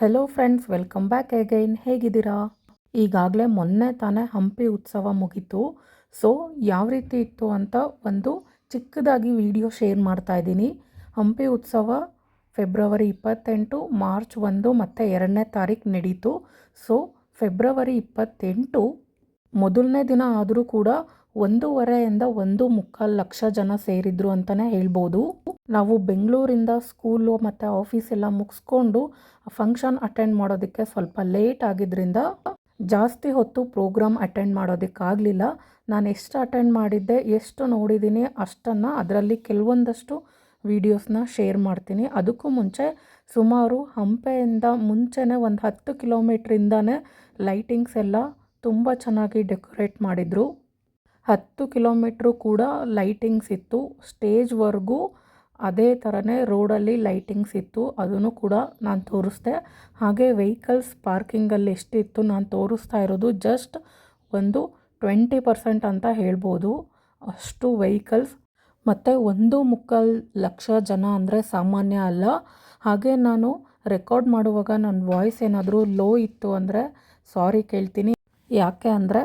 Hello friends welcome back again ಹೇಗಿದ್ದೀರಾ? ಈಗಾಗಲೇ ಮೊನ್ನೆ ತಾನೇ ಹಂಪಿ ಉತ್ಸವ ಮುಗೀತು. ಸೊ ಯಾವ ರೀತಿ ಇತ್ತು ಅಂತ ಒಂದು ಚಿಕ್ಕದಾಗಿ ವಿಡಿಯೋ ಶೇರ್ ಮಾಡ್ತಾ ಇದ್ದೀನಿ. ಹಂಪಿ ಉತ್ಸವ ಫೆಬ್ರವರಿ ಇಪ್ಪತ್ತೆಂಟು ಮಾರ್ಚ್ ಒಂದು ಮತ್ತು ಎರಡನೇ ತಾರೀಕು ನಡೀತು. ಸೊ ಫೆಬ್ರವರಿ ಇಪ್ಪತ್ತೆಂಟು ಮೊದಲನೇ ದಿನ ಆದರೂ ಕೂಡ ಒಂದೂವರೆಯಿಂದ ಒಂದು ಮುಕ್ಕಾಲು ಲಕ್ಷ ಜನ ಸೇರಿದ್ರು ಅಂತಲೇ ಹೇಳ್ಬೋದು. ನಾವು ಬೆಂಗಳೂರಿಂದ ಸ್ಕೂಲು ಮತ್ತು ಆಫೀಸ್ ಎಲ್ಲ ಮುಗಿಸ್ಕೊಂಡು ಫಂಕ್ಷನ್ ಅಟೆಂಡ್ ಮಾಡೋದಕ್ಕೆ ಸ್ವಲ್ಪ ಲೇಟ್ ಆಗಿದ್ದರಿಂದ ಜಾಸ್ತಿ ಹೊತ್ತು ಪ್ರೋಗ್ರಾಮ್ ಅಟೆಂಡ್ ಮಾಡೋದಕ್ಕಾಗಲಿಲ್ಲ ನಾನು ಎಷ್ಟು ಅಟೆಂಡ್ ಮಾಡಿದ್ದೆ, ಎಷ್ಟು ನೋಡಿದ್ದೀನಿ ಅಷ್ಟನ್ನು ಅದರಲ್ಲಿ ಕೆಲವೊಂದಷ್ಟು ವೀಡಿಯೋಸ್ನ ಶೇರ್ ಮಾಡ್ತೀನಿ. ಅದಕ್ಕೂ ಮುಂಚೆ ಸುಮಾರು ಹಂಪೆಯಿಂದ ಮುಂಚೆನೇ ಒಂದು ಹತ್ತು ಕಿಲೋಮೀಟ್ರಿಂದನೇ ಲೈಟಿಂಗ್ಸ್ ಎಲ್ಲ ತುಂಬ ಚೆನ್ನಾಗಿ ಡೆಕೋರೇಟ್ ಮಾಡಿದರು. ಹತ್ತು ಕಿಲೋಮೀಟ್ರು ಕೂಡ ಲೈಟಿಂಗ್ಸ್ ಇತ್ತು. ಸ್ಟೇಜ್ವರೆಗೂ ಅದೇ ಥರನೇ ರೋಡಲ್ಲಿ ಲೈಟಿಂಗ್ಸ್ ಇತ್ತು. ಅದನ್ನು ಕೂಡ ನಾನು ತೋರಿಸ್ದೆ. ಹಾಗೆ ವೆಹಿಕಲ್ಸ್ ಪಾರ್ಕಿಂಗಲ್ಲಿ ಎಷ್ಟಿತ್ತು ನಾನು ತೋರಿಸ್ತಾ ಇರೋದು ಜಸ್ಟ್ ಒಂದು ಟ್ವೆಂಟಿ ಪರ್ಸೆಂಟ್ ಅಂತ ಹೇಳ್ಬೋದು. ಅಷ್ಟು ವೆಹಿಕಲ್ಸ್. ಮತ್ತು ಒಂದು ಮುಕ್ಕಲ್ ಲಕ್ಷ ಜನ ಅಂದರೆ ಸಾಮಾನ್ಯ ಅಲ್ಲ. ಹಾಗೆ ನಾನು ರೆಕಾರ್ಡ್ ಮಾಡುವಾಗ ನನ್ನ ವಾಯ್ಸ್ ಏನಾದರೂ ಲೋ ಇತ್ತು ಅಂದರೆ ಸಾರಿ ಕೇಳ್ತೀನಿ. ಯಾಕೆ ಅಂದರೆ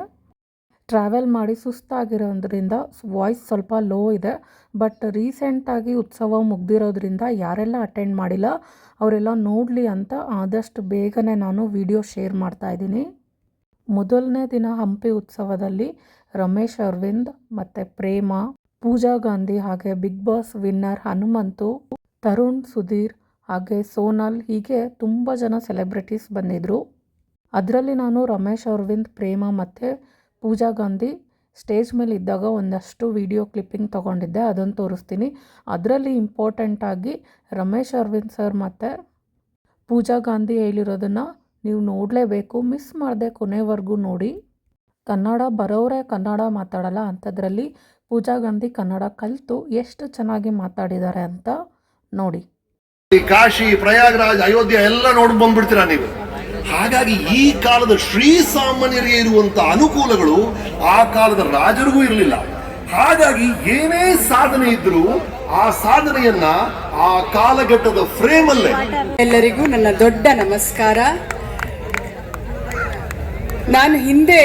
ಟ್ರಾವೆಲ್ ಮಾಡಿ ಸುಸ್ತಾಗಿರೋದ್ರಿಂದ ವಾಯ್ಸ್ ಸ್ವಲ್ಪ ಲೋ ಇದೆ. ಬಟ್ ರೀಸೆಂಟಾಗಿ ಉತ್ಸವ ಮುಗ್ದಿರೋದ್ರಿಂದ ಯಾರೆಲ್ಲ ಅಟೆಂಡ್ ಮಾಡಿಲ್ಲ, ಅವರೆಲ್ಲ ನೋಡಲಿ ಅಂತ ಆದಷ್ಟು ಬೇಗನೆ ನಾನು ವಿಡಿಯೋ ಶೇರ್ ಮಾಡ್ತಾ ಇದ್ದೀನಿ. ಮೊದಲನೇ ದಿನ ಹಂಪಿ ಉತ್ಸವದಲ್ಲಿ ರಮೇಶ್, ಅರವಿಂದ್ ಮತ್ತು ಪ್ರೇಮ, ಪೂಜಾ ಗಾಂಧಿ ಹಾಗೆ Bigg Boss winner Hanumanthu, Tarun, Sudheer ಹಾಗೆ ಸೋನಲ್ ಹೀಗೆ ತುಂಬ ಜನ ಸೆಲೆಬ್ರಿಟೀಸ್ ಬಂದಿದ್ದರು ಅದರಲ್ಲಿ ನಾನು ರಮೇಶ್, ಅರವಿಂದ್, ಪ್ರೇಮ ಮತ್ತು ಪೂಜಾ ಗಾಂಧಿ ಸ್ಟೇಜ್ ಮೇಲೆ ಇದ್ದಾಗ ಒಂದಷ್ಟು ವಿಡಿಯೋ ಕ್ಲಿಪ್ಪಿಂಗ್ ತೊಗೊಂಡಿದ್ದೆ, ಅದನ್ನು ತೋರಿಸ್ತೀನಿ. ಅದರಲ್ಲಿ ಇಂಪಾರ್ಟೆಂಟಾಗಿ ರಮೇಶ್ ಅರವಿಂದ್ ಸರ್ ಮತ್ತು ಪೂಜಾ ಗಾಂಧಿ ಹೇಳಿರೋದನ್ನು ನೀವು ನೋಡಲೇಬೇಕು. ಮಿಸ್ ಮಾಡದೆ ಕೊನೆವರೆಗೂ ನೋಡಿ. ಕನ್ನಡ ಬರೋರೇ ಕನ್ನಡ ಮಾತಾಡಲ್ಲ, ಅಂಥದ್ರಲ್ಲಿ ಪೂಜಾ ಗಾಂಧಿ ಕನ್ನಡ ಕಲಿತು ಎಷ್ಟು ಚೆನ್ನಾಗಿ ಮಾತಾಡಿದ್ದಾರೆ ಅಂತ ನೋಡಿ. ಕಾಶಿ, ಪ್ರಯಾಗ್ರಾಜ್, ಅಯೋಧ್ಯೆ ಎಲ್ಲ ನೋಡಿ ಬಂದ್ಬಿಡ್ತೀರಾ ನೀವು? ಹಾಗಾಗಿ ಈ ಕಾಲದ ಶ್ರೀ ಸಾಮಾನ್ಯರಿಗೆ ಇರುವಂತ ಅನುಕೂಲಗಳು ಆ ಕಾಲದ ರಾಜರಿಗೂ ಇರಲಿಲ್ಲ. ಹಾಗಾಗಿ ಏನೇ ಸಾಧನೆ ಇದ್ರೂ ಆ ಸಾಧನೆಯನ್ನ ಆ ಕಾಲಘಟ್ಟದ ಫ್ರೇಮ್ ಅಲ್ಲೇ ಎಲ್ಲರಿಗೂ ನನ್ನ ದೊಡ್ಡ ನಮಸ್ಕಾರ. ನಾನು ಹಿಂದೆ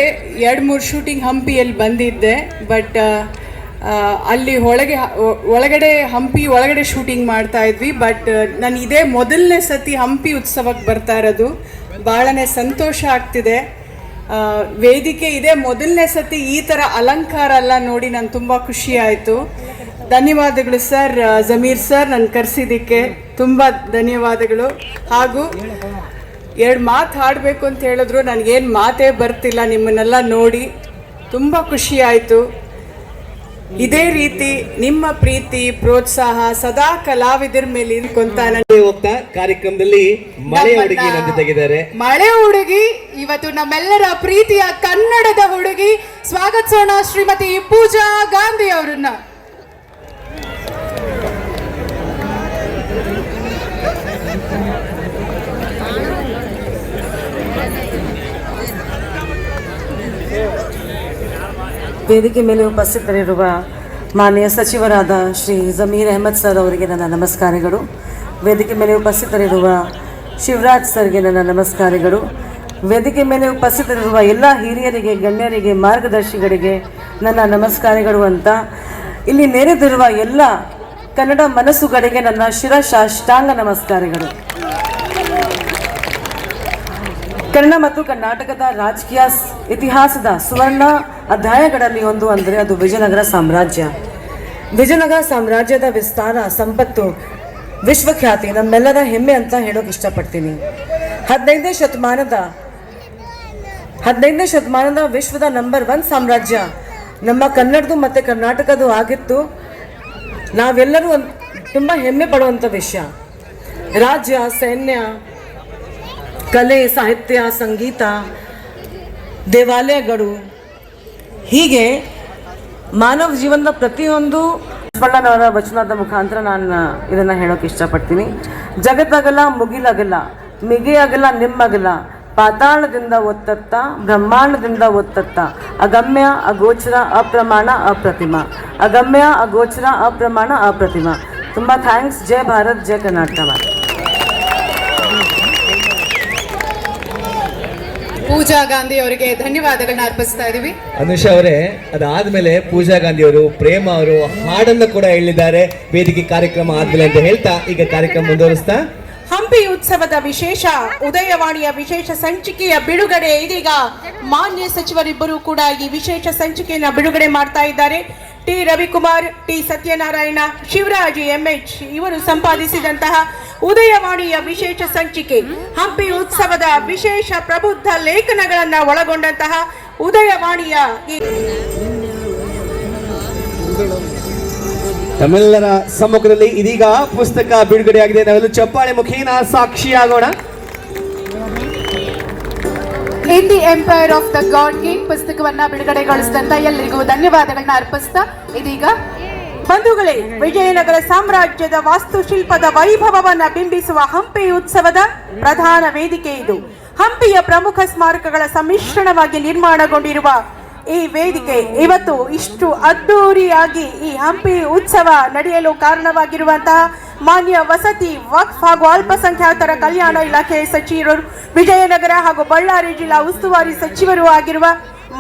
ಎರಡು ಮೂರು ಶೂಟಿಂಗ್ ಹಂಪಿಯಲ್ಲಿ ಬಂದಿದ್ದೆ, ಬಟ್ ಅಲ್ಲಿ ಒಳಗೆ, ಒಳಗಡೆ ಹಂಪಿ ಒಳಗಡೆ ಶೂಟಿಂಗ್ ಮಾಡ್ತಾ ಇದ್ವಿ, ಬಟ್ ನಾನು ಇದೇ ಮೊದಲನೇ ಸತಿ ಹಂಪಿ ಉತ್ಸವಕ್ಕೆ ಬರ್ತಾ ಇರೋದು. ಭಾಳನೇ ಸಂತೋಷ ಆಗ್ತಿದೆ. ವೇದಿಕೆ ಇದೆ. ಮೊದಲನೇ ಸತಿ ಈ ಥರ ಅಲಂಕಾರ ಎಲ್ಲ ನೋಡಿ ನಾನು ತುಂಬ ಖುಷಿ ಆಯಿತು. ಧನ್ಯವಾದಗಳು ಸರ್ ಜಮೀರ್ ಸರ್ ನನ್ನ ಕರೆಸಿದ್ದಕ್ಕೆ ತುಂಬ ಧನ್ಯವಾದಗಳು. ಹಾಗೂ ಎರಡು ಮಾತು ಹಾಡಬೇಕು ಅಂತ ಹೇಳಿದ್ರು. ನನಗೇನು ಮಾತೇ ಬರ್ತಿಲ್ಲ. ನಿಮ್ಮನ್ನೆಲ್ಲ ನೋಡಿ ತುಂಬ ಖುಷಿ ಆಯಿತು. ಇದೇ ರೀತಿ ನಿಮ್ಮ ಪ್ರೀತಿ ಪ್ರೋತ್ಸಾಹ ಸದಾ ಕಲಾವಿದರ ಮೇಲೆ ಇರ್ಕೊಂತ ಹೋಗ್ತಾ ಕಾರ್ಯಕ್ರಮದಲ್ಲಿ ಮಳೆ ಹುಡುಗಿ ನಮ್ಮ ಜೊತೆಗಿದ್ದಾರೆ. ಮಳೆ ಹುಡುಗಿ ಇವತ್ತು ನಮ್ಮೆಲ್ಲರ ಪ್ರೀತಿಯ ಕನ್ನಡದ ಹುಡುಗಿ. ಸ್ವಾಗತಿಸೋಣ ಶ್ರೀಮತಿ ಪೂಜಾ ಗಾಂಧಿ ಅವರನ್ನ. ವೇದಿಕೆ ಮೇಲೆ ಉಪಸ್ಥಿತರಿರುವ ಮಾನ್ಯ ಸಚಿವರಾದ ಶ್ರೀ ಜಮೀರ್ ಅಹಮದ್ ಸರ್ ಅವರಿಗೆ ನನ್ನ ನಮಸ್ಕಾರಗಳು. ವೇದಿಕೆ ಮೇಲೆ ಉಪಸ್ಥಿತರಿರುವ ಶಿವರಾಜ್ ಸರ್ಗೆ ನನ್ನ ನಮಸ್ಕಾರಗಳು. ವೇದಿಕೆ ಮೇಲೆ ಉಪಸ್ಥಿತರಿರುವ ಎಲ್ಲ ಹಿರಿಯರಿಗೆ, ಗಣ್ಯರಿಗೆ, ಮಾರ್ಗದರ್ಶಿಗಳಿಗೆ ನನ್ನ ನಮಸ್ಕಾರಗಳು ಅಂತ. ಇಲ್ಲಿ ನೆರೆದಿರುವ ಎಲ್ಲ ಕನ್ನಡ ಮನಸ್ಸುಗಳಿಗೆ ನನ್ನ ಶಿರಶಾಷ್ಟಾಂಗ ನಮಸ್ಕಾರಗಳು. ಕನ್ನಡ ಮತ್ತು ಕರ್ನಾಟಕದ ರಾಜಕೀಯ ಇತಿಹಾಸದ ಸುವರ್ಣ ಅಧ್ಯಾಯಗಳಲ್ಲಿ ಒಂದು ಅಂದರೆ ಅದು ವಿಜಯನಗರ ಸಾಮ್ರಾಜ್ಯ. ವಿಜಯನಗರ ಸಾಮ್ರಾಜ್ಯದ ವಿಸ್ತಾರ ಸಂಪತ್ತು ವಿಶ್ವಖ್ಯಾತಿ, ನಮ್ಮೆಲ್ಲರ ಹೆಮ್ಮೆ ಅಂತ ಹೇಳೋಕೆ ಇಷ್ಟಪಡ್ತೀನಿ. ಹದಿನೈದನೇ ಶತಮಾನದ ಹದಿನೈದನೇ ಶತಮಾನದ ವಿಶ್ವದ ನಂಬರ್ ಒನ್ ಸಾಮ್ರಾಜ್ಯ ನಮ್ಮ ಕನ್ನಡದು ಮತ್ತು ಕರ್ನಾಟಕದ್ದು ಆಗಿತ್ತು. ನಾವೆಲ್ಲರೂ ತುಂಬ ಹೆಮ್ಮೆ ಪಡುವಂಥ ವಿಷಯ. ರಾಜ್ಯ, ಸೈನ್ಯ, ಕಲೆ, ಸಾಹಿತ್ಯ, ಸಂಗೀತ ದೇವಾಲಯಗಳು. ಹೀಗೆ ಮಾನವ ಜೀವನದ ಪ್ರತಿಯೊಂದು ಬಣ್ಣನವರ ವಚನದ ಮುಖಾಂತರ ನಾನು ಇದನ್ನು ಹೇಳೋಕೆ ಇಷ್ಟಪಡ್ತೀನಿ. ಜಗತ್ತಗಲ ಮುಗಿಲಗಲ ಮಿಗೆಯಗಲ ನಿಮ್ಮಗಲ ಪಾತಾಳದಿಂದ ಒತ್ತತ್ತ, ಬ್ರಹ್ಮಾಂಡದಿಂದ ಒತ್ತತ್ತ, ಅಗಮ್ಯ, ಅಗೋಚರ, ಅಪ್ರಮಾಣ, ಅಪ್ರತಿಮ. ಅಗಮ್ಯ, ಅಗೋಚರ, ಅಪ್ರಮಾಣ, ಅಪ್ರತಿಮ. ತುಂಬ ಥ್ಯಾಂಕ್ಸ್ ಜೈ ಭಾರತ್, ಜೈ ಕರ್ನಾಟಕ. ಪೂಜಾ ಗಾಂಧಿ ಅವರಿಗೆ ಧನ್ಯವಾದಗಳನ್ನ ಅರ್ಪಿಸ್ತಾ ಇದೀವಿ. ಅನುಷಾ ಅವರೇ ಅದಾದ್ಮೇಲೆ ಪೂಜಾ ಗಾಂಧಿ ಅವರು ಪ್ರೇಮ ಅವರು ಹಾಡನ್ನ ಕೂಡ ಹೇಳಿದ್ದಾರೆ. ವೇದಿಕೆ ಕಾರ್ಯಕ್ರಮ ಆದ್ಮೇಲೆ ಅಂತ ಹೇಳ್ತಾ ಈಗ ಕಾರ್ಯಕ್ರಮ ಮುಂದುವರಿಸ್ತಾ. ಹಂಪಿ ಉತ್ಸವದ ವಿಶೇಷ ಉದಯವಾಣಿಯ ವಿಶೇಷ ಸಂಚಿಕೆಯ ಬಿಡುಗಡೆ ಇದೀಗ. ಮಾನ್ಯ ಸಚಿವರಿಬ್ಬರು ಕೂಡ ಈ ವಿಶೇಷ ಸಂಚಿಕೆಯನ್ನ ಬಿಡುಗಡೆ ಮಾಡ್ತಾ ಇದ್ದಾರೆ. T Ravikumar T Satyanarayana Shivaraj MH ಇವರು ಸಂಪಾದಿಸಿದಂತಹ ಉದಯವಾಣಿಯ ವಿಶೇಷ ಸಂಚಿಕೆ. ಹಂಪಿ ಉತ್ಸವದ ವಿಶೇಷ ಪ್ರಬುದ್ಧ ಲೇಖನಗಳನ್ನ ಒಳಗೊಂಡಂತಹ ಉದಯವಾಣಿಯ ಈ ತಮ್ಮೆಲ್ಲರ ಸಮ್ಮುಖದಲ್ಲಿ ಇದೀಗ ಪುಸ್ತಕ ಬಿಡುಗಡೆಯಾಗಿದೆ. ನಾವೆಲ್ಲ ಚಪ್ಪಾಳೆ ಮುಖೇನ ಸಾಕ್ಷಿಯಾಗೋಣ. In the empire of the God King ಪುಸ್ತಕವನ್ನ ಬಿಡುಗಡೆಗೊಳಿಸಿದಂತ ಎಲ್ಲರಿಗೂ ಧನ್ಯವಾದಗಳನ್ನ ಅರ್ಪಿಸ್ತಾ ಇದೀಗ. ಬಂಧುಗಳೇ, ವಿಜಯನಗರ ಸಾಮ್ರಾಜ್ಯದ ವಾಸ್ತುಶಿಲ್ಪದ ವೈಭವವನ್ನು ಬಿಂಬಿಸುವ ಹಂಪಿ ಉತ್ಸವದ ಪ್ರಧಾನ ವೇದಿಕೆ ಇದು. ಹಂಪಿಯ ಪ್ರಮುಖ ಸ್ಮಾರಕಗಳ ಸಮ್ಮಿಶ್ರಣವಾಗಿ ನಿರ್ಮಾಣಗೊಂಡಿರುವ ಈ ವೇದಿಕೆ ಇವತ್ತು ಇಷ್ಟು ಅದ್ದೂರಿಯಾಗಿ ಈ ಹಂಪಿ ಉತ್ಸವ ನಡೆಯಲು ಕಾರಣವಾಗಿರುವಂತಹ ಮಾನ್ಯ ವಸತಿ ವಕ್ಫ್ ಹಾಗೂ ಅಲ್ಪಸಂಖ್ಯಾತರ ಕಲ್ಯಾಣ ಇಲಾಖೆ ಸಚಿವರು, ವಿಜಯನಗರ ಹಾಗೂ ಬಳ್ಳಾರಿ ಜಿಲ್ಲಾ ಉಸ್ತುವಾರಿ ಸಚಿವರು ಆಗಿರುವ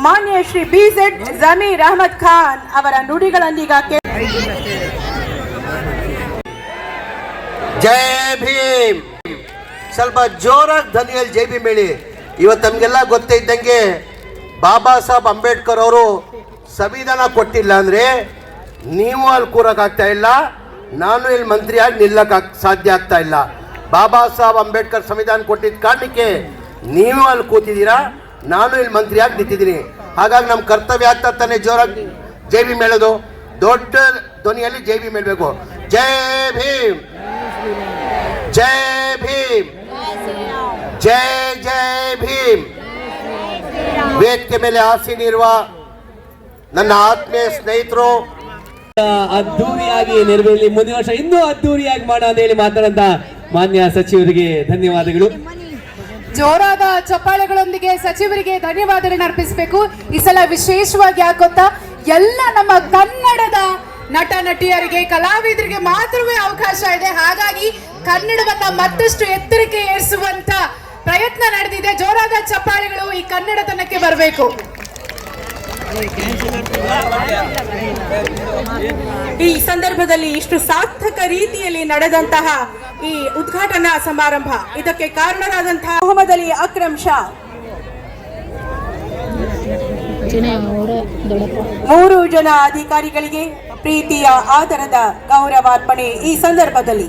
ಮಾನ್ಯ ಶ್ರೀ ಬಿ ಜೆಡ್ ಜಮೀರ್ ಅಹಮದ್ ಖಾನ್ ಅವರ ನುಡಿಗಳನ್ನೀಗ ಜೈ ಭೀಮ್. ಸ್ವಲ್ಪ ಜೋರಾಗಿ ಧ್ವನಿಯಲ್ಲಿ ಜೈ ಭೀಮ್ ಹೇಳಿ. ಇವತ್ತು ನಮಗೆಲ್ಲ ಗೊತ್ತೇ ಇದ್ದಂಗೆ ಬಾಬಾ ಸಾಹೇಬ್ ಅಂಬೇಡ್ಕರ್ ಅವರು ಸಂವಿಧಾನ ಕೊಟ್ಟಿಲ್ಲ ಅಂದರೆ ನೀವು ಅಲ್ಲಿ ಕೂರೋಕ್ಕಾಗ್ತಾ ಇಲ್ಲ, ನಾನು ಇಲ್ಲಿ ಮಂತ್ರಿಯಾಗಿ ನಿಲ್ಲಕ್ಕೆ ಸಾಧ್ಯ ಆಗ್ತಾ ಇಲ್ಲ. ಬಾಬಾ ಸಾಹೇಬ್ ಅಂಬೇಡ್ಕರ್ ಸಂವಿಧಾನ ಕೊಟ್ಟಿದ್ದ ಕಾರಣಕ್ಕೆ ನೀವು ಅಲ್ಲಿ ಕೂತಿದ್ದೀರಾ, ನಾನು ಇಲ್ಲಿ ಮಂತ್ರಿಯಾಗಿ ನಿಂತಿದ್ದೀನಿ. ಹಾಗಾಗಿ ನಮ್ಮ ಕರ್ತವ್ಯ ಆಗ್ತಾ ತಾನೆ ಜೋರಾಗಿ ಜೈ ಭೀಮ್ ಹೇಳೋದು. ದೊಡ್ಡ ಧ್ವನಿಯಲ್ಲಿ ಜೈ ಭೀಮ್ ಹೇಳಬೇಕು. ಜೈ ಭೀಮ್. ಜೈ ಭೀಮ್. ಜೈ ಜೈ ಭೀಮ್. ವೇದಿಕೆ ಮೇಲೆ ಆಸೀನಿರುವ ನನ್ನ ಆತ್ಮೀಯ ಸ್ನೇಹಿತರು. ಅದ್ದೂರಿಯಾಗಿ ನೆರವೇರಲಿ. ಮುಂದಿನ ವರ್ಷ ಇನ್ನೂ ಅದ್ದೂರಿಯಾಗಿ ಮಾಡೋಣ ಅಂತ ಹೇಳಿ ಮಾತಾಡಂತ ಮಾನ್ಯ ಸಚಿವರಿಗೆ ಧನ್ಯವಾದಗಳು. ಜೋರಾದ ಚಪ್ಪಾಳೆಗಳೊಂದಿಗೆ ಸಚಿವರಿಗೆ ಧನ್ಯವಾದಗಳನ್ನ ಅರ್ಪಿಸಬೇಕು. ಈ ಸಲ ವಿಶೇಷವಾಗಿ ಯಾಕೆ ಗೊತ್ತಾ? ಎಲ್ಲ ನಮ್ಮ ಕನ್ನಡದ ನಟ, ನಟಿಯರಿಗೆ, ಕಲಾವಿದರಿಗೆ ಮಾತ್ರವೇ ಅವಕಾಶ ಇದೆ. ಹಾಗಾಗಿ ಕನ್ನಡವನ್ನ ಮತ್ತಷ್ಟು ಎತ್ತರಕ್ಕೆ ಏರಿಸುವಂತ ಪ್ರಯತ್ನ ನಡೆದಿದೆ. ಜೋರಾದ ಚಪ್ಪಾಳೆಗಳು ಈ ಕನ್ನಡತನಕ್ಕೆ ಬರಬೇಕು. ಈ ಸಂದರ್ಭದಲ್ಲಿ ಇಷ್ಟು ಸಾರ್ಥಕ ರೀತಿಯಲ್ಲಿ ನಡೆದಂತಹ ಈ ಉದ್ಘಾಟನಾ ಸಮಾರಂಭ. ಇದಕ್ಕೆ ಕಾರಣರಾದಂತಹ ಮೊಹಮ್ಮದ್ ಅಲಿ ಅಕ್ರಮ್ ಶಾ. ಮೂರು ಜನ ಅಧಿಕಾರಿಗಳಿಗೆ ಪ್ರೀತಿಯ ಆಧಾರದ ಗೌರವಾರ್ಪಣೆ ಈ ಸಂದರ್ಭದಲ್ಲಿ.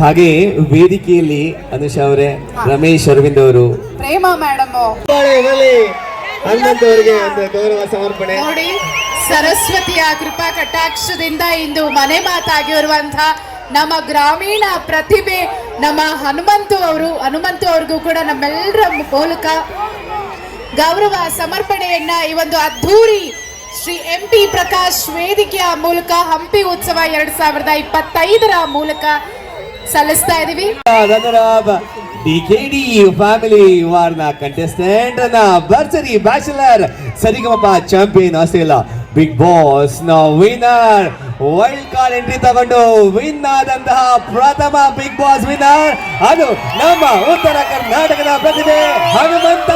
ಹಾಗೆ ವೇದಿಕೆಯಲ್ಲಿ ಅನುಷಾ ಅವರೇ ರಮೇಶ್ ಅರವಿಂದ್ ಅವರು. ಪ್ರೇಮ ಮೇಡಮ್ ಹನುಮಂತ್ ಅವರಿಗೆ ಒಂದು ಗೌರವ ಸಮರ್ಪಣೆ. ನೋಡಿ ಸರಸ್ವತಿಯ ಕೃಪಾ ಕಟಾಕ್ಷದಿಂದ ಇಂದು ಮನೆ ಮಾತಾಗಿರುವಂತಹ ನಮ್ಮ ಗ್ರಾಮೀಣ ಪ್ರತಿಭೆ ನಮ್ಮ ಹನುಮಂತು ಅವರು ಹನುಮಂತು ಅವ್ರಿಗೂ ಕೂಡ ನಮ್ಮೆಲ್ಲರ ಮೂಲಕ ಗೌರವ ಸಮರ್ಪಣೆಯನ್ನ ಈ ಒಂದು ಅದ್ಧೂರಿ ಶ್ರೀ ಎಂ ಪಿ ಪ್ರಕಾಶ್ ವೇದಿಕೆಯ ಮೂಲಕ ಹಂಪಿ ಉತ್ಸವ ಎರಡ್ ಸಾವಿರದ ಇಪ್ಪತ್ತೈದರ ಮೂಲಕ ಸಲ್ಲಿಸ್ತಾ ಇದೀವಿ. ಡಿಕೆಡಿ ಫ್ಯಾಮಿಲಿ ಯು ಆರ್ನ ಕಂಟೆಸ್ಟೆಂಟ್ನ ಬರ್ಸರಿ bachelor Sa Re Ga Ma Pa champion Australia Bigg ಬಾಸ್ನ winner wild card entry ತಗೊಂಡು ವಿನ್ ಆದಂತಹ ಪ್ರಥಮ ಬಿಗ್ ಬಾಸ್ ವಿನ್ನರ್ ಅದು ನಮ್ಮ ಉತ್ತರ ಕರ್ನಾಟಕದ ಪ್ರತಿಭೆ, ಹನುಮಂತ.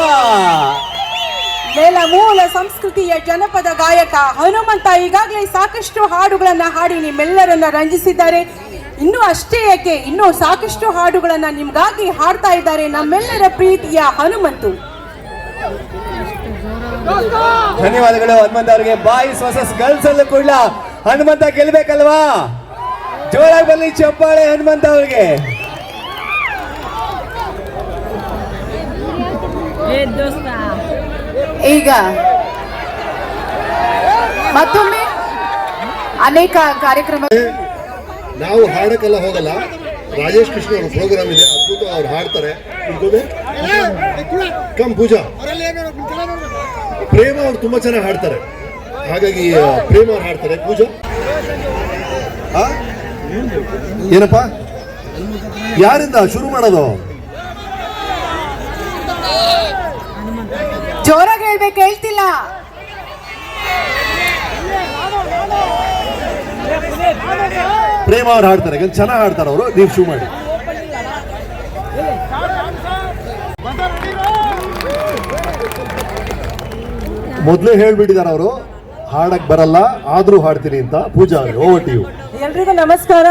ನೆಲ ಮೂಲ ಸಂಸ್ಕೃತಿಯ ಜನಪದ ಗಾಯಕ ಹನುಮಂತ ಈಗಾಗಲೇ ಸಾಕಷ್ಟು ಹಾಡುಗಳನ್ನು ಹಾಡಿ ನಿಮ್ಮೆಲ್ಲರನ್ನ ರಂಜಿಸಿದ್ದಾರೆ. ಇನ್ನು ಅಷ್ಟೇ ಯಾಕೆ ಇನ್ನೂ ಸಾಕಷ್ಟು ಹಾಡುಗಳನ್ನು ನಿಮಗಾಗಿ ಹಾಡ್ತಾ ಇದ್ದಾರೆ ನಮ್ಮೆಲ್ಲರ ಪ್ರೀತಿಯ ಹನುಮಂತು. ಧನ್ಯವಾದಗಳು ಹನುಮಂತ ಅವರಿಗೆ. ಬಾಯ್ಸ್ ವರ್ಸಸ್ ಗರ್ಲ್ಸ್ ಅಲ್ಲೂ ಕೂಡ ಹನುಮಂತ ಗೆಲ್ಬೇಕಲ್ವಾ? ಜೋರಾಗಿ ಬರಲಿ ಚಪ್ಪಾಳೆ ಹನುಮಂತ ಅವರಿಗೆ. ಈಗ ಮತ್ತೊಮ್ಮೆ ಅನೇಕ ಕಾರ್ಯಕ್ರಮ ನಾವು ಹಾಡಕ್ಕೆಲ್ಲ ಹೋಗಲ್ಲ. ರಾಜೇಶ್ ಕೃಷ್ಣ ಅವ್ರ ಪ್ರೋಗ್ರಾಮ್ ಇದೆ. ಅದ್ಭುತ ಅವ್ರು ಹಾಡ್ತಾರೆ? ಕಮ್ ಪೂಜಾ. ಪ್ರೇಮ ಅವ್ರು ತುಂಬಾ ಚೆನ್ನಾಗಿ ಹಾಡ್ತಾರೆ. ಹಾಗಾಗಿ ಪ್ರೇಮ ಅವ್ರು ಹಾಡ್ತಾರೆ. ಪೂಜಾ? ಏನಪ್ಪ? ಯಾರಿಂದ ಶುರು ಮಾಡೋದು? ಹೇಳ್ಬೇಕು ಹೇಳ್ತಿಲ್ಲ. ಪ್ರೇಮ ಅವ್ರು ಹಾಡ್ತಾರೆ ಚೆನ್ನಾಗಿ ಹಾಡ್ತಾರೆ ಅವರು ನೀವು ಶೂ ಮಾಡಿ. ಮೊದಲೇ ಹೇಳ್ಬಿಟ್ಟಿದ್ದಾರೆ ಅವರು ಹಾಡಕ್ ಬರಲ್ಲ ಆದ್ರೂ ಹಾಡ್ತೀನಿ ಅಂತ ಪೂಜಾ ಓವರ್ ಟು ಎಲ್ರಿಗೂ ನಮಸ್ಕಾರ.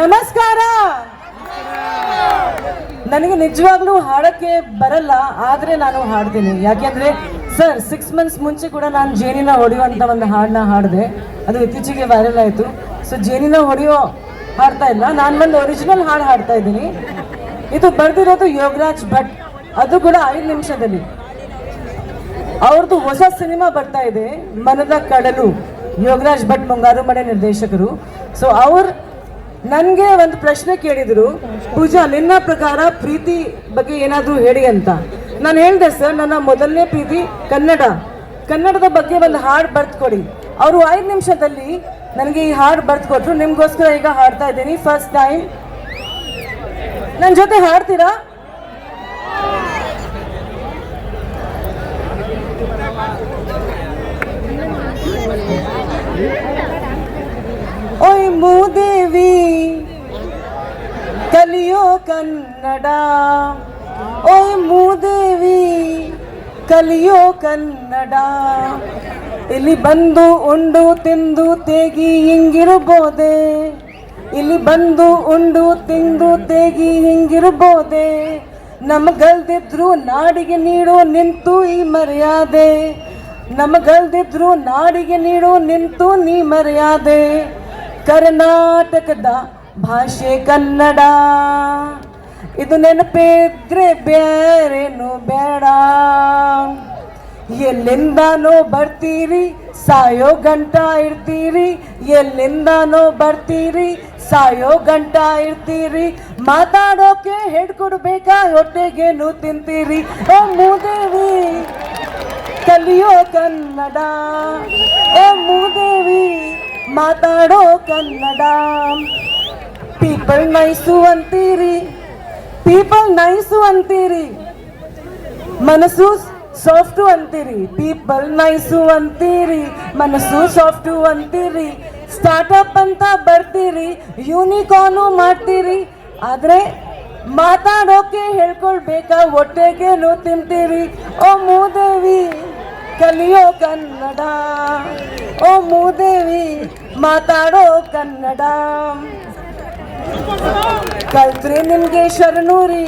ನಮಸ್ಕಾರ. ನನಗೆ ನಿಜವಾಗ್ಲೂ ಹಾಡಕ್ಕೆ ಬರಲ್ಲ, ಆದ್ರೆ ನಾನು ಹಾಡ್ತೀನಿ. ಯಾಕೆಂದ್ರೆ ಸರ್ ಸಿಕ್ಸ್ ಮಂತ್ಸ್ ಮುಂಚೆ ಕೂಡ ನಾನು ಜೇನಿನ ಹೊಡೆಯುವಂತ ಒಂದು ಹಾಡನ್ನ ಹಾಡಿದೆ. ಅದು ಇತ್ತೀಚೆಗೆ ವೈರಲ್ ಆಯಿತು. ಸೊ ಜೇನಿನ ಹೊಡೆಯೋ ಹಾಡ್ತಾ ಇಲ್ಲ. ನಾನು ಒಂದು ಒರಿಜಿನಲ್ ಹಾಡು ಹಾಡ್ತಾ ಇದ್ದೀನಿ. ಇದು ಬರೆದಿರೋದು ಯೋಗರಾಜ್ ಭಟ್. ಅದು ಕೂಡ ಐದು ನಿಮಿಷದಲ್ಲಿ. ಅವ್ರದ್ದು ಹೊಸ ಸಿನಿಮಾ ಬರ್ತಾ ಇದೆ, ಮನದ ಕಡಲು. ಯೋಗರಾಜ್ ಭಟ್ ಮುಂಗಾರು ಮನೆ ನಿರ್ದೇಶಕರು. ಸೊ ಅವ್ರು ನನಗೆ ಒಂದು ಪ್ರಶ್ನೆ ಕೇಳಿದ್ರು, ಪೂಜಾ, ನಿನ್ನ ಪ್ರಕಾರ ಪ್ರೀತಿ ಬಗ್ಗೆ ಏನಾದರೂ ಹೇಳಿ ಅಂತ. ನಾನು ಹೇಳಿದೆ ಸರ್ ನನ್ನ ಮೊದಲನೇ ಪ್ರೀತಿ ಕನ್ನಡ. ಕನ್ನಡದ ಬಗ್ಗೆ ಒಂದು ಹಾಡು ಬರ್ತ್ಕೊಡಿ ಕೊಡಿ ಅವರು ಐದು ನಿಮಿಷದಲ್ಲಿ ನನಗೆ ಈ ಹಾಡು ಬರ್ತ್ಕೊಟ್ರು ನಿಮಗೋಸ್ಕರ ಈಗ ಹಾಡ್ತಾ ಇದ್ದೀನಿ. ಫಸ್ಟ್ ಟೈಮ್ ನನ್ನ ಜೊತೆ ಹಾಡ್ತೀರಾ? ಓಯ್ ಮೂದೇವಿ ಕಲಿಯೋ ಕನ್ನಡ. ಓಯ್ ಮೂದೇವಿ, ಕಲಿಯೋ ಕನ್ನಡ. ಇಲ್ಲಿ ಬಂದು ಉಂಡು ತಿಂದು ತೇಗಿ ಹಿಂಗಿರ್ಬೋದೆ. ಇಲ್ಲಿ ಬಂದು ಉಂಡು ತಿಂದು ತೇಗಿ ಹಿಂಗಿರ್ಬೋದೆ. ನಮಗಲ್ದಿದ್ರು ನಾಡಿಗೆ ನೀಡು ನಿಂತು ಈ ಮರ್ಯಾದೆ. ನಮಗಲ್ದಿದ್ರು ನಾಡಿಗೆ ನೀಡು ನಿಂತು ನೀ ಮರ್ಯಾದೆ. ಕರ್ನಾಟಕದ ಭಾಷೆ ಕನ್ನಡ. ಇದು ನೆನಪಿದ್ರೆ ಬೇರೇನು ಬೇಡ. ಎಲ್ಲಿಂದನೋ ಬರ್ತೀರಿ, ಸಾಯೋ ಗಂಟ ಇರ್ತೀರಿ. ಎಲ್ಲಿಂದನೋ ಬರ್ತೀರಿ, ಸಾಯೋ ಗಂಟ ಇರ್ತೀರಿ. ಮಾತಾಡೋಕೆ ಕೊಡ್ಬೇಕಾ, ಹೊಟ್ಟೆಗೇನು ತಿಂತೀರಿ? ಓ ಮೂದೇವಿ, ಕಲಿಯೋ ಕನ್ನಡ. ಓ ಮೂದೇವಿ, ಮಾತಾಡೋ ಕನ್ನಡ. ಪೀಪಲ್ ನೈಸು ಅಂತೀರಿ ಪೀಪಲ್ ನೈಸು ಅಂತೀರಿ ಮನಸ್ಸು ಸಾಫ್ಟು ಅಂತೀರಿ ಪೀಪಲ್ ನೈಸು ಅಂತೀರಿ ಮನಸ್ಸು ಸಾಫ್ಟು ಅಂತೀರಿ ಸ್ಟಾರ್ಟಪ್ ಅಂತ ಬರ್ತೀರಿ. ಯೂನಿಕಾರ್ನು ಮಾಡ್ತೀರಿ. ಆದ್ರೆ ಮಾತಾಡೋಕೆ ಹೇಳ್ಕೊಳ್ಬೇಕಾ? ಹೊಟ್ಟೆಗೇನು ತಿಂತೀರಿ? ಓ ಮೂದೇವಿ, ಕಲಿಯೋ ಕನ್ನಡ. ಓ ಮೂದೇವಿ, ಮಾತಾಡೋ ಕನ್ನಡ. ಕಲ್ತ್ರೆ ನಿಮ್ಗೆ ಶರಣೂರಿ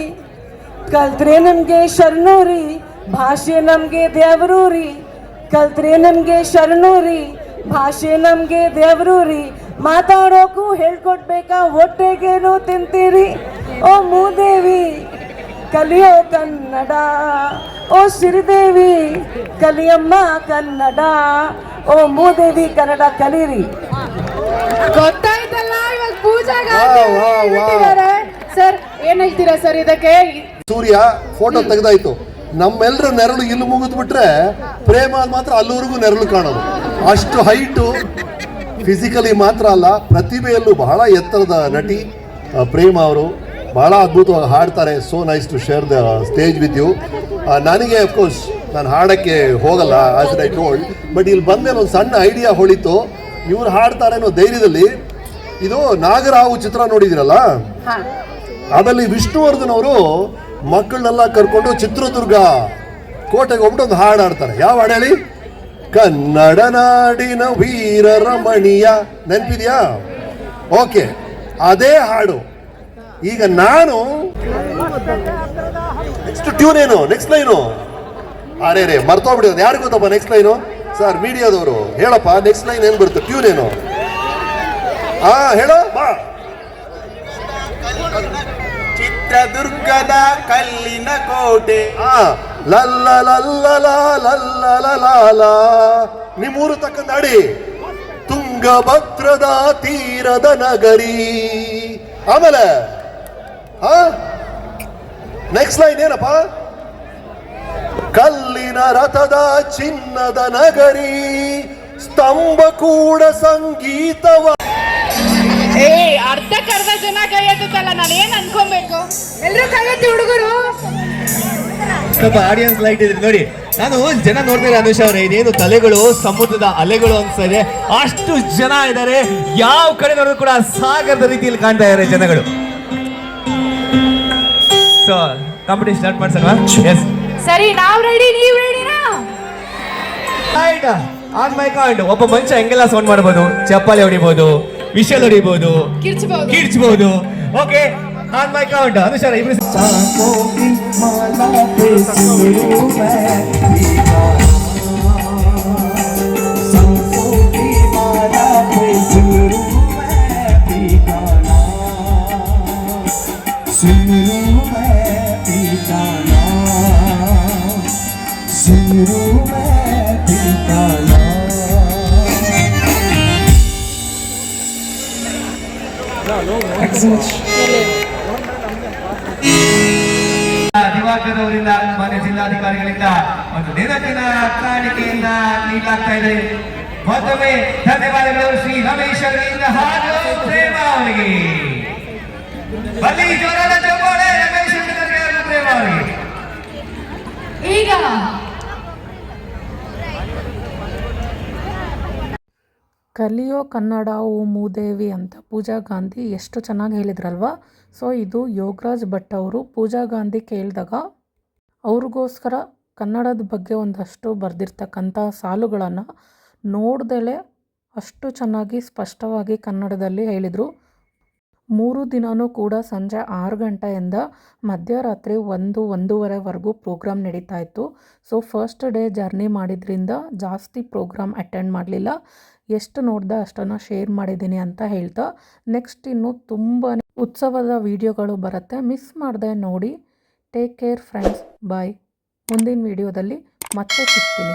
ಕಲ್ತ್ರೆ ನಿಮ್ಗೆ ಶರಣೂರಿ ಭಾಷೆ ನಮ್ಗೆ ದೇವರೂರಿ ಕಲ್ತ್ರೆ ನಮಗೆ ಶರಣೂರಿ ಭಾಷೆ ನಮ್ಗೆ ದೇವರೂರಿ. ಮಾತಾಡೋಕು ಹೇಳ್ಕೊಡ್ಬೇಕಾ? ಹೊಟ್ಟೆಗೇನು ತಿಂತೀರಿ? ಓ ಮೂದೇವಿ ಕಲಿಯೋ ಕನ್ನಡ. ಓ ಸಿರಿದೇವಿ ಕಲಿಯಮ್ಮ ಕನ್ನಡ. ಓ ಮೂದೇವಿ ಕನ್ನಡ ಕಲೀರಿ. ಗೊತ್ತಾಯ್ತಲ್ಲ ಇವಾಗ ಪೂಜಾ. ಸರ್ ಏನ್ ಹೇಳ್ತೀರಾ ಸರ್ ಇದಕ್ಕೆ? ಸೂರ್ಯ ಫೋಟೋ ತೆಗ್ದಾಯ್ತು. ನಮ್ಮೆಲ್ಲರ ನೆರಳು ಇಲ್ಲಿ ಮುಗಿದು ಬಿಟ್ರೆ ಪ್ರೇಮ ಮಾತ್ರ ಅಲ್ಲಿವರೆಗೂ ನೆರಳು ಕಾಣೋದು. ಅಷ್ಟು ಹೈಟು ಫಿಸಿಕಲಿ ಮಾತ್ರ ಅಲ್ಲ ಪ್ರತಿಭೆಯಲ್ಲೂ ಬಹಳ ಎತ್ತರದ ನಟಿ ಪ್ರೇಮ ಅವರು ಬಹಳ ಅದ್ಭುತವಾಗಿ ಹಾಡ್ತಾರೆ. So nice to share the stage with you ನನಗೆ ಅಫ್ಕೋರ್ಸ್ ನಾನು ಹಾಡಕ್ಕೆ ಹೋಗಲ್ಲ ಆಸ್ ಐ ಟೋಲ್ಡ್ ಬಟ್ ಇಲ್ಲಿ ಬಂದ್ಮೇಲೆ ಒಂದು ಸಣ್ಣ ಐಡಿಯಾ ಹೊಳಿತು. ಇವ್ರು ಹಾಡ್ತಾರೆ ಅನ್ನೋ ಧೈರ್ಯದಲ್ಲಿ ಇದು ನಾಗರಾವು ಚಿತ್ರ ನೋಡಿದಿರಲ್ಲ? ಅದಲ್ಲಿ ವಿಷ್ಣುವರ್ಧನ್ ಅವರು ಮಕ್ಕಳನ್ನೆಲ್ಲ ಕರ್ಕೊಂಡು ಚಿತ್ರದುರ್ಗ ಕೋಟೆಗೆ ಹೋಗ್ಬಿಟ್ಟು ಒಂದು ಹಾಡು ಹಾಡ್ತಾರೆ. ಯಾವ ಹಾಡು ಹೇಳಿ? ಕನ್ನಡ ನಾಡಿನ ವೀರ ರಮಣೀಯ. ನೆನಪಿದ್ಯಾ? ಓಕೆ, ಅದೇ ಹಾಡು. ಈಗ ನಾನು ನೆಕ್ಸ್ಟ್ ಟ್ಯೂನ್ ಏನು? ನೆಕ್ಸ್ಟ್ ಲೈನು ಅರೆ ರೇ ಮರ್ತೋಗ್ಬಿಡಿದ ಯಾರು ಗೊತ್ತಪ್ಪ ನೆಕ್ಸ್ಟ್ ಲೈನು ಸರ್ ಮೀಡಿಯಾದವರು ಹೇಳಪ್ಪ ನೆಕ್ಸ್ಟ್ ಲೈನ್ ಏನು ಬರುತ್ತೆ? ಟ್ಯೂನ್ ಏನು? ಹಾ ಹೇಳೋ. ಬಾ. ಚಿತ್ರದುರ್ಗದ ಕಲ್ಲಿನ ಕೋಟೆ. ಆ, ಲಲ್ಲ ಲಲ್ಲ ಲಲ್ಲ ಲ ಲಾ ಲಾ. ನಿಮ್ಮೂರು ತಕ್ಕಂತ ಅಡಿ ತುಂಗಭದ್ರದ ತೀರದ ನಗರಿ. ಆಮೇಲೆ ನೆಕ್ಸ್ಟ್ ಲೈನ್ ಏನಪ್ಪ? ಕಲ್ಲಿನ ರಥದ ಚಿನ್ನದ ನಗರಿ ಸ್ತಂಭ ಕೂಡ ಸಂಗೀತವ ಏ ಅರ್ಧಕ್ಕರ್ಧ ಜನ ಕೈ ಎತ್ತಲ್ಲ ನಾನು ಏನ್ ಅನ್ಕೊಬೇಕು? ಎಲ್ಲರೂ ಕೈ ಎತ್ತಿ ಹುಡುಗರು? ಸ್ವಲ್ಪ ಆಡಿಯನ್ಸ್ ಲೈಟ್ ಇದ್ರೆ ನೋಡಿ ನಾನು ಜನ ನೋಡ್ತಾ ಇದ್ದೆ ಅನುಷ್ ಅವರೇ ಇದೇನು ತಲೆಗಳು ಸಮುದ್ರದ ಅಲೆಗಳು ಅನ್ಸ್ತಾ ಇದೆ. ಅಷ್ಟು ಜನ ಇದ್ದಾರೆ ಯಾವ ಕಡೆ ನೋಡಿದ್ರು ಕೂಡ ಸಾಗರದ ರೀತಿಯಲ್ಲಿ ಕಾಣ್ತಾ ಇದ್ದಾರೆ ಜನಗಳು. ಸೊ ಕಾಂಪಿಟೇಷನ್ ಸ್ಟಾರ್ಟ್ ಮಾಡ್ಸಲ್ವಾ? ಎಸ್ ಸರಿ ನಾವು ರೆಡಿ ನೀವ್ ರೆಡಿನಾ ಆಯ್ತಾ ಆನ್ ಮೈ ಕೌಂಟ್ ಒಬ್ಬ ಮನುಷ್ಯ ಹೆಂಗೆಲ್ಲ ಸೌಂಡ್ ಮಾಡ್ಬೋದು ಚಪ್ಪಾಳೆ ಹೊಡಿಬೋದು ವಿಷಲ್ ಹೊಡಿಬೋದು ಕಿರ್ಚಬಹುದು ಓಕೆ ಆನ್ ಮೈ ಕೌಂಟ್ ಅನುಸಾರ ಇಬ್ರು ಕಾಣಿಕೆಯನ್ನ ನೀಡಲಾಗ್ತಾ ಇದೆ. ಮತ್ತೊಮ್ಮೆ ಧನ್ಯವಾದಗಳು ಶ್ರೀ ರಮೇಶ್ ಅವರಿಂದ ಹಾಗೂ ಪ್ರೇಮ ಅವರಿಗೆ. ಬನ್ನಿ ಜೋರಾದ ಚಪ್ಪಾಳೆ ರಮೇಶ್ ಪ್ರೇಮ ಅವರಿಗೆ. ಈಗ ಕಲಿಯೋ ಕನ್ನಡ ಓ ಮೂದೇವಿ ಅಂತ ಪೂಜಾ ಗಾಂಧಿ ಎಷ್ಟು ಚೆನ್ನಾಗಿ ಹೇಳಿದ್ರಲ್ವಾ? ಸೊ ಇದು ಯೋಗರಾಜ್ ಭಟ್ ಅವರು ಪೂಜಾ ಗಾಂಧಿ ಕೇಳಿದಾಗ ಅವ್ರಿಗೋಸ್ಕರ ಕನ್ನಡದ ಬಗ್ಗೆ ಒಂದಷ್ಟು ಬರೆದಿರ್ತಕ್ಕಂಥ ಸಾಲುಗಳನ್ನು ನೋಡ್ದಲೇ ಅಷ್ಟು ಚೆನ್ನಾಗಿ ಸ್ಪಷ್ಟವಾಗಿ ಕನ್ನಡದಲ್ಲಿ ಹೇಳಿದರು. ಮೂರು ದಿನವೂ ಕೂಡ ಸಂಜೆ ಆರು ಗಂಟೆಯಿಂದ ಮಧ್ಯರಾತ್ರಿ ಒಂದು, ಒಂದೂವರೆವರೆಗೂ ಪ್ರೋಗ್ರಾಮ್ ನಡೀತಾ ಇತ್ತು. ಸೊ, ಫಸ್ಟ್ ಡೇ ಜರ್ನಿ ಮಾಡಿದ್ರಿಂದ ಜಾಸ್ತಿ ಪ್ರೋಗ್ರಾಮ್ ಅಟೆಂಡ್ ಮಾಡಲಿಲ್ಲ. ಎಷ್ಟು ನೋಡ್ದೆ ಅಷ್ಟನ್ನು ಶೇರ್ ಮಾಡಿದ್ದೀನಿ ಅಂತ ಹೇಳ್ತಾ, ನೆಕ್ಸ್ಟ್ ಇನ್ನು ತುಂಬಾ ಉತ್ಸವದ ವಿಡಿಯೋಗಳು ಬರುತ್ತೆ. ಮಿಸ್ ಮಾಡದೆ ನೋಡಿ. Take care friends. ಬಾಯ್. ಮುಂದಿನ ವಿಡಿಯೋದಲ್ಲಿ ಮತ್ತೆ ಸಿಗ್ತೀನಿ.